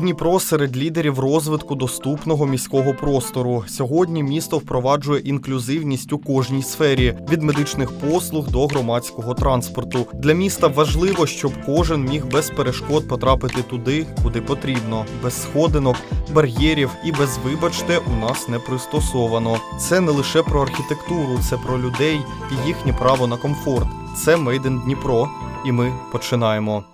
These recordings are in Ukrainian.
Дніпро серед лідерів розвитку доступного міського простору. Сьогодні місто впроваджує інклюзивність у кожній сфері від медичних послуг до громадського транспорту. Для міста важливо, щоб кожен міг без перешкод потрапити туди, куди потрібно, без сходинок, бар'єрів і без вибачте у нас не пристосовано. Це не лише про архітектуру, це про людей і їхнє право на комфорт. Це in Дніпро, і ми починаємо.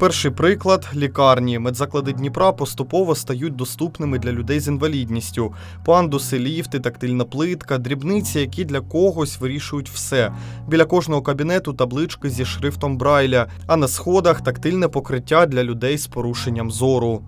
Перший приклад лікарні. Медзаклади Дніпра поступово стають доступними для людей з інвалідністю. Пандуси, ліфти, тактильна плитка, дрібниці, які для когось вирішують все. Біля кожного кабінету таблички зі шрифтом Брайля, а на сходах тактильне покриття для людей з порушенням зору.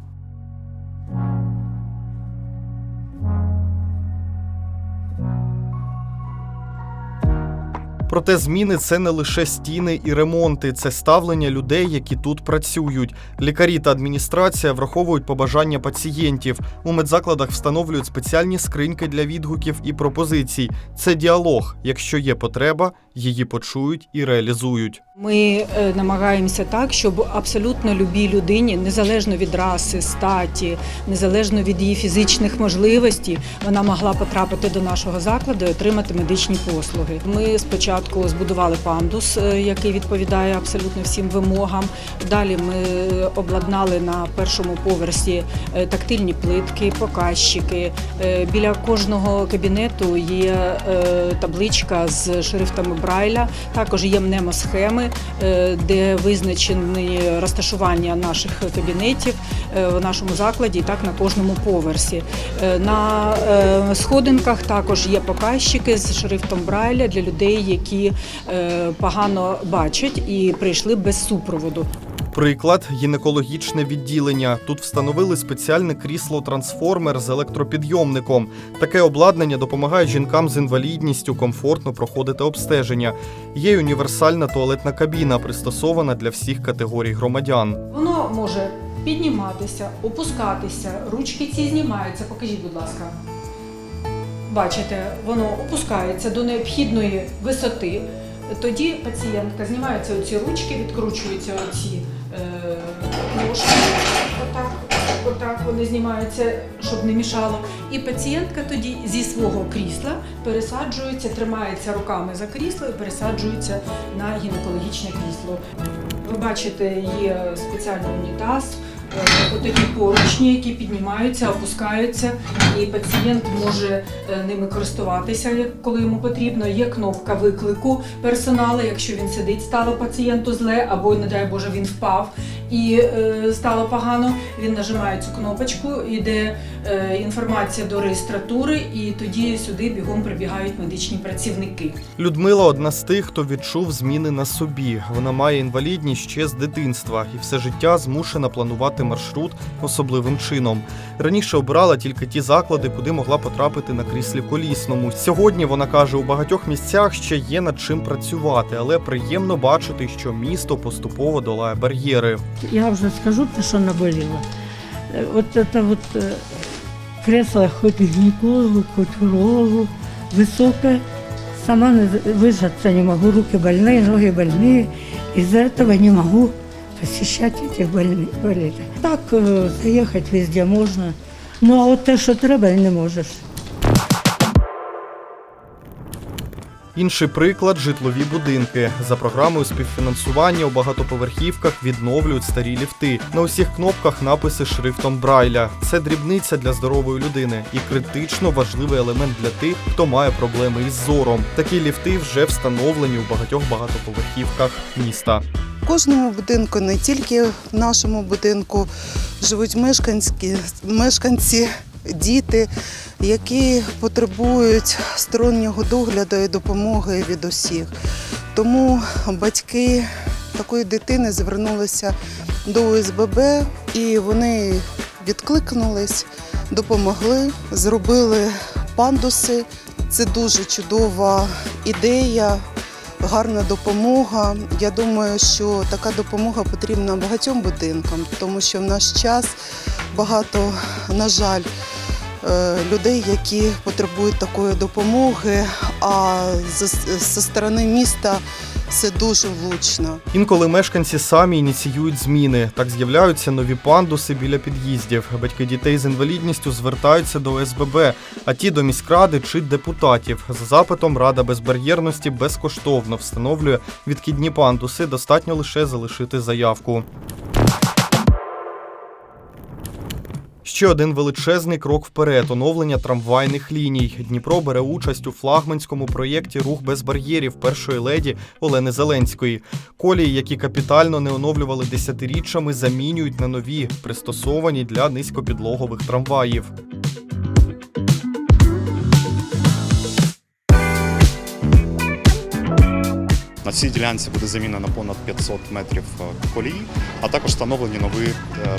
Проте зміни це не лише стіни і ремонти, це ставлення людей, які тут працюють. Лікарі та адміністрація враховують побажання пацієнтів. У медзакладах встановлюють спеціальні скриньки для відгуків і пропозицій. Це діалог. Якщо є потреба, її почують і реалізують. Ми е, намагаємося так, щоб абсолютно любій людині, незалежно від раси, статі, незалежно від її фізичних можливостей, вона могла потрапити до нашого закладу і отримати медичні послуги. Ми спочатку збудували пандус, е, який відповідає абсолютно всім вимогам. Далі ми обладнали на першому поверсі е, тактильні плитки, показчики. Е, Біля кожного кабінету є табличка з шрифтами Брайля. Також є мнемосхеми, де визначені розташування наших кабінетів в нашому закладі, так на кожному поверсі. На сходинках також є показчики з шрифтом Брайля для людей, які е, погано бачать і прийшли без супроводу. Приклад гінекологічне відділення. Тут встановили спеціальне крісло-трансформер з електропідйомником. Таке обладнання допомагає жінкам з інвалідністю комфортно проходити обстеження. Є й універсальна туалетна кабіна, пристосована для всіх категорій громадян. Воно може підніматися, опускатися, ручки ці знімаються. Покажіть, будь ласка. Бачите, воно опускається до необхідної висоти. Тоді пацієнтка знімаються оці ручки, відкручуються оці е, ножки. Отак, отак вони знімаються, щоб не мішало. І пацієнтка тоді зі свого крісла пересаджується, тримається руками за крісло і пересаджується на гінекологічне крісло. Ви бачите, є спеціальний унітаз, отакі поручні, які піднімаються, опускаються, і пацієнт може е, ними користуватися, коли йому потрібно. Є кнопка виклику персоналу, якщо він сидить, стало пацієнту зле, або, не дай Боже, він впав і е, стало погано. Він нажимає цю кнопочку, йде е, інформація до реєстратури, і тоді сюди бігом прибігають медичні працівники. Людмила одна з тих, хто відчув зміни на собі. Вона має інвалідність ще з дитинства і все життя змушена планувати маршрут особливим чином. Раніше обирала тільки ті заклади, куди могла потрапити на кріслі колісному. Сьогодні вона каже, у багатьох місцях ще є над чим працювати, але приємно бачити, що місто поступово долає бар'єри. Я вже скажу те, що наболіло. Е, От це от е, кресло хоч гінекологу, хоч урологу, високе. Сама не з- выжаться не могу, руки больные, ноги больные. Из-за этого не могу посещать этих больни- больных. Так е, заїхати везде можна. Ну а от те, що треба, не можеш. Інший приклад житлові будинки. За програмою співфінансування у багатоповерхівках відновлюють старі ліфти. На усіх кнопках написи шрифтом Брайля. Це дрібниця для здорової людини і критично важливий елемент для тих, хто має проблеми із зором. Такі ліфти вже встановлені у багатьох багатоповерхівках міста. В кожному будинку, не тільки в нашому будинку, живуть мешканські, мешканці, діти, які потребують стороннього догляду і допомоги від усіх. Тому батьки такої дитини звернулися до ОСББ і вони відкликнулись, допомогли, зробили пандуси. Це дуже чудова ідея гарна допомога. Я думаю, що така допомога потрібна багатьом будинкам, тому що в наш час багато, на жаль, людей, які потребують такої допомоги, а зі сторони міста все дуже влучно. Інколи мешканці самі ініціюють зміни. Так з'являються нові пандуси біля під'їздів. Батьки дітей з інвалідністю звертаються до СББ, а ті до міськради чи депутатів. За запитом Рада безбар'єрності безкоштовно встановлює відкидні пандуси. Достатньо лише залишити заявку. Ще один величезний крок вперед оновлення трамвайних ліній. Дніпро бере участь у флагманському проєкті Рух без бар'єрів першої леді Олени Зеленської. Колії, які капітально не оновлювали десятиріччями, замінюють на нові, пристосовані для низькопідлогових трамваїв. На цій ділянці буде замінено понад 500 метрів колії колій, а також встановлені нові е,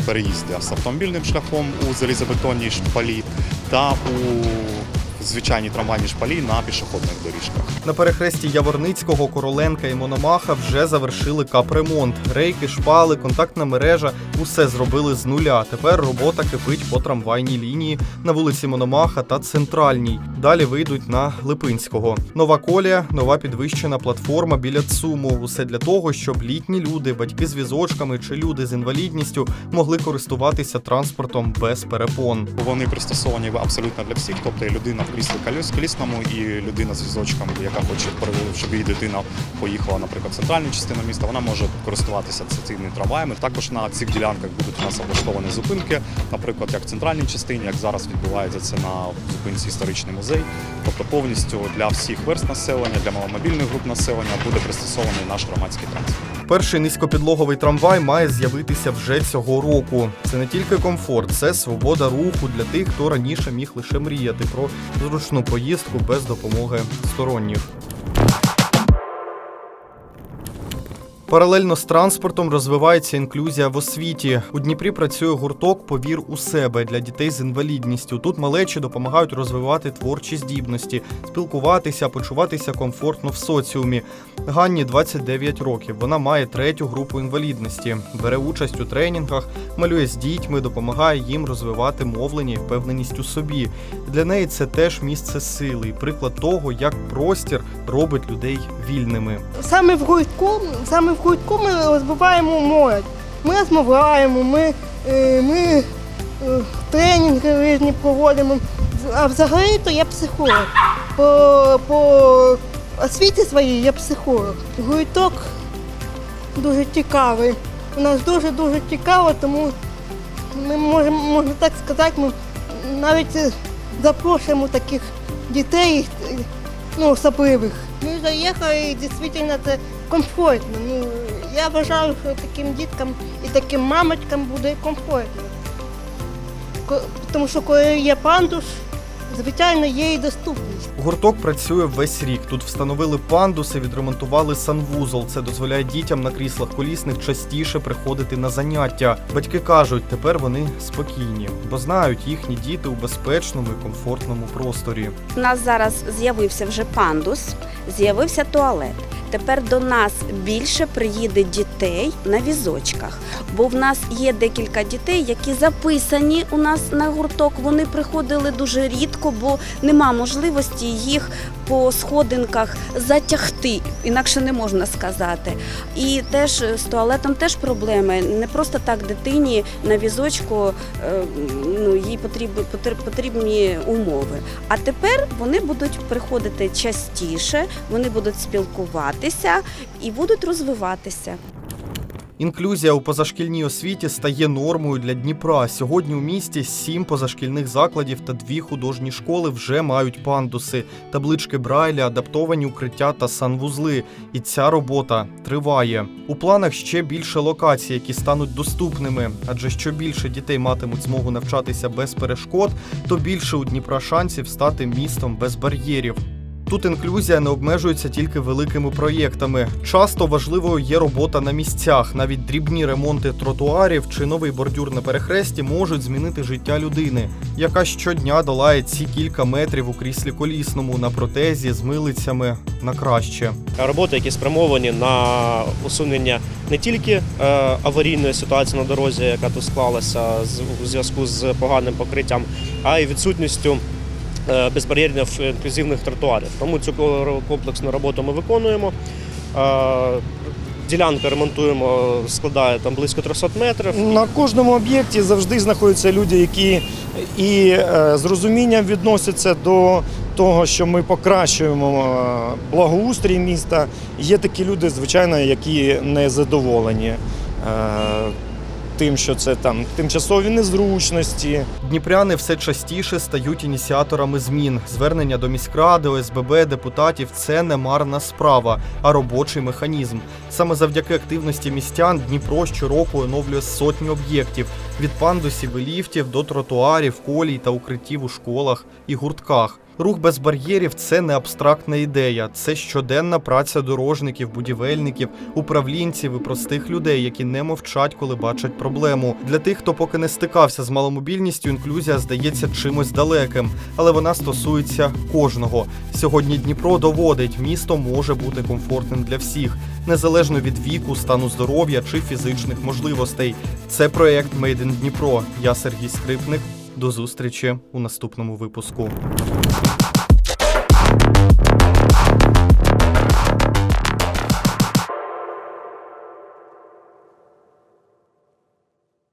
переїзди з автомобільним шляхом у залізобетонній шпалі та у звичайній трамвайній шпалі на пішохідних доріжках. На перехресті Яворницького, Короленка і Мономаха вже завершили капремонт. Рейки, шпали, контактна мережа усе зробили з нуля. Тепер робота кипить по трамвайній лінії на вулиці Мономаха та центральній. Далі вийдуть на Липинського. Нова колія, нова підвищена платформа біля ЦУМу. Усе для того, щоб літні люди, батьки з візочками чи люди з інвалідністю могли користуватися транспортом без перепон. Вони пристосовані абсолютно для всіх, тобто людина кріслі коліс- колісному і людина з візочком, яка хоче щоб її дитина поїхала, наприклад, в центральну частину міста, вона може користуватися цими трамваями. Також на цих ділянках будуть у нас облаштовані зупинки, наприклад, як в центральній частині, як зараз відбувається це на зупинці історичний музей. Тобто повністю для всіх верст населення, для маломобільних груп населення буде пристосований наш громадський транспорт. Перший низькопідлоговий трамвай має з'явитися вже цього року. Це не тільки комфорт, це свобода руху для тих, хто раніше міг лише мріяти про зручну поїздку без допомоги сторонніх. Паралельно з транспортом розвивається інклюзія в освіті. У Дніпрі працює гурток Повір у себе для дітей з інвалідністю. Тут малечі допомагають розвивати творчі здібності, спілкуватися, почуватися комфортно в соціумі. Ганні 29 років. Вона має третю групу інвалідності, бере участь у тренінгах, малює з дітьми, допомагає їм розвивати мовлення і впевненість у собі. Для неї це теж місце сили, і приклад того, як простір робить людей вільними. Саме в гуртку, саме в гуртку ми розвиваємо молодь. Ми розмовляємо, ми, е, ми е, тренінги різні проводимо. А взагалі то я психолог. По, по освіті своїй я психолог. Гурток дуже цікавий. У нас дуже-дуже цікаво, тому ми можемо, можна так сказати, ми навіть е, запрошуємо таких дітей, ну, особливих. Ми заїхали і дійсно це комфортно. Ну, я вважаю, що таким діткам і таким мамочкам буде комфортно. Тому що коли є пандус, звичайно, є і доступність. Гурток працює весь рік. Тут встановили пандуси, відремонтували санвузол. Це дозволяє дітям на кріслах колісних частіше приходити на заняття. Батьки кажуть, тепер вони спокійні, бо знають їхні діти у безпечному і комфортному просторі. У нас зараз з'явився вже пандус, з'явився туалет. Тепер до нас більше приїде дітей на візочках, бо в нас є декілька дітей, які записані у нас на гурток. Вони приходили дуже рідко, бо нема можливості їх по сходинках затягти, інакше не можна сказати. І теж е, з туалетом теж проблеми. Не просто так дитині на візочку е, ну, їй потрібні, потрібні умови. А тепер вони будуть приходити частіше, вони будуть спілкуватися і будуть розвиватися. Інклюзія у позашкільній освіті стає нормою для Дніпра. Сьогодні у місті сім позашкільних закладів та дві художні школи вже мають пандуси, таблички Брайля, адаптовані укриття та санвузли. І ця робота триває. У планах ще більше локацій, які стануть доступними. Адже що більше дітей матимуть змогу навчатися без перешкод, то більше у Дніпра шансів стати містом без бар'єрів. Тут інклюзія не обмежується тільки великими проєктами. Часто важливою є робота на місцях. Навіть дрібні ремонти тротуарів чи новий бордюр на перехресті можуть змінити життя людини, яка щодня долає ці кілька метрів у кріслі колісному на протезі з милицями на краще. роботи, які спрямовані на усунення не тільки е, аварійної ситуації на дорозі, яка тут склалася з- у зв'язку з поганим покриттям, а й відсутністю безбар'єрних інклюзивних тротуарів. Тому цю ко- комплексну роботу ми виконуємо. Е, Ділянку ремонтуємо, складає там близько 300 метрів. На кожному об'єкті завжди знаходяться люди, які і е, з розумінням відносяться до того, що ми покращуємо е, благоустрій міста. Є такі люди, звичайно, які не задоволені е, тим, що це там тимчасові незручності. Дніпряни все частіше стають ініціаторами змін. Звернення до міськради, ОСББ, депутатів це не марна справа, а робочий механізм. Саме завдяки активності містян Дніпро щороку оновлює сотні об'єктів від пандусів і ліфтів до тротуарів, колій та укриттів у школах і гуртках. Рух без бар'єрів це не абстрактна ідея, це щоденна праця дорожників, будівельників, управлінців і простих людей, які не мовчать, коли бачать проблему. Для тих, хто поки не стикався з маломобільністю, інклюзія здається чимось далеким, але вона стосується кожного. Сьогодні Дніпро доводить, місто може бути комфортним для всіх, незалежно від віку, стану здоров'я чи фізичних можливостей. Це проект Made in Дніпро. Я Сергій Скрипник. До зустрічі у наступному випуску.